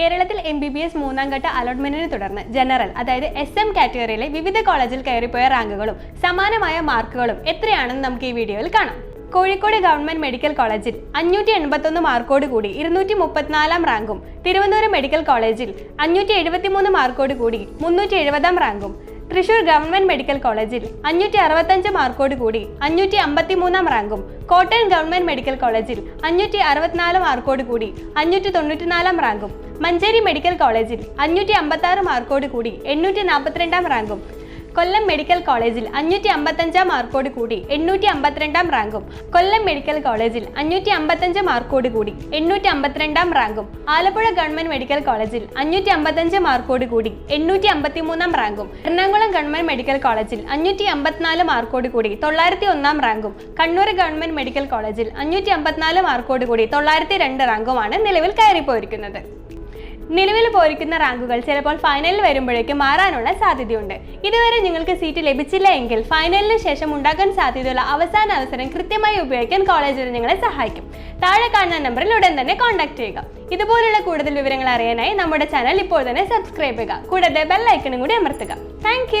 കേരളത്തിൽ M B B S മൂന്നാം ഘട്ട അലോട്ട്മെന്റിനെ തുടർന്ന് ജനറൽ അതായത് എസ് എം കാറ്റഗറിയിലെ വിവിധ കോളേജിൽ കയറിപ്പോയ റാങ്കുകളും സമാനമായ മാർക്കുകളും എത്രയാണെന്ന് നമുക്ക് ഈ വീഡിയോയിൽ കാണാം. കോഴിക്കോട് ഗവൺമെന്റ് മെഡിക്കൽ കോളേജിൽ അഞ്ഞൂറ്റി എൺപത്തൊന്ന് മാർക്കോട് കൂടി ഇരുന്നൂറ്റി മുപ്പത്തിനാലാം റാങ്കും തിരുവനന്തപുരം മെഡിക്കൽ കോളേജിൽ അഞ്ഞൂറ്റി എഴുപത്തിമൂന്ന് മാർക്കോട് കൂടി മുന്നൂറ്റി എഴുപതാം റാങ്കും തൃശൂർ ഗവൺമെന്റ് മെഡിക്കൽ കോളേജിൽ അഞ്ഞൂറ്റി അറുപത്തഞ്ച് മാർക്കോട് കൂടി അഞ്ഞൂറ്റി അമ്പത്തി മൂന്നാം റാങ്കും കോട്ടയം ഗവൺമെന്റ് മെഡിക്കൽ കോളേജിൽ അഞ്ഞൂറ്റി അറുപത്തിനാല് മാർക്കോട് കൂടി അഞ്ഞൂറ്റി തൊണ്ണൂറ്റിനാലാം റാങ്കും മഞ്ചേരി മെഡിക്കൽ കോളേജിൽ അഞ്ഞൂറ്റി അമ്പത്തി ആറ് മാർക്കോട് കൂടി എണ്ണൂറ്റി നാൽപ്പത്തിരണ്ടാം റാങ്കും. കൊല്ലം മെഡിക്കൽ കോളേജിൽ അഞ്ഞൂറ്റി അമ്പത്തഞ്ചാം മാർക്കോട് കൂടി എണ്ണൂറ്റി അമ്പത്തിരണ്ടാം റാങ്കും. കൊല്ലം മെഡിക്കൽ കോളേജിൽ അഞ്ഞൂറ്റി അമ്പത്തഞ്ച് മാർക്കോട് കൂടി എണ്ണൂറ്റി അമ്പത്തിരണ്ടാം റാങ്കും. ആലപ്പുഴ ഗവൺമെന്റ് മെഡിക്കൽ കോളേജിൽ അഞ്ഞൂറ്റി അമ്പത്തഞ്ച് മാർക്കോട് കൂടി എണ്ണൂറ്റി അമ്പത്തിമൂന്നാം റാങ്കും. എറണാകുളം ഗവൺമെന്റ് മെഡിക്കൽ കോളേജിൽ അഞ്ഞൂറ്റി അമ്പത്തിനാല് മാർക്കോട് കൂടി തൊള്ളായിരത്തി ഒന്നാം റാങ്കും. കണ്ണൂർ ഗവൺമെന്റ് മെഡിക്കൽ കോളേജിൽ അഞ്ഞൂറ്റി അമ്പത്തിനാല് മാർക്കോട് കൂടി തൊള്ളായിരത്തി രണ്ട് റാങ്കുമാണ് നിലവിൽ കയറിപ്പോയിരിക്കുന്നത്. നിലവിൽ പോയിരിക്കുന്ന റാങ്കുകൾ ചിലപ്പോൾ ഫൈനലിൽ വരുമ്പോഴേക്കും മാറാനുള്ള സാധ്യതയുണ്ട്. ഇതുവരെ നിങ്ങൾക്ക് സീറ്റ് ലഭിച്ചില്ല എങ്കിൽ ഫൈനലിന് ശേഷം ഉണ്ടാകാൻ സാധ്യതയുള്ള അവസാന അവസരം കൃത്യമായി ഉപയോഗിക്കാൻ കോളേജിൽ നിങ്ങളെ സഹായിക്കും. താഴെ കാണുന്ന നമ്പറിൽ ഉടൻ തന്നെ കോൺടാക്ട് ചെയ്യുക. ഇതുപോലുള്ള കൂടുതൽ വിവരങ്ങൾ അറിയാനായി നമ്മുടെ ചാനൽ ഇപ്പോൾ തന്നെ സബ്സ്ക്രൈബ് ചെയ്യുക. കൂടാതെ ബെല്ലൈക്കണും കൂടി അമർത്തുക. താങ്ക്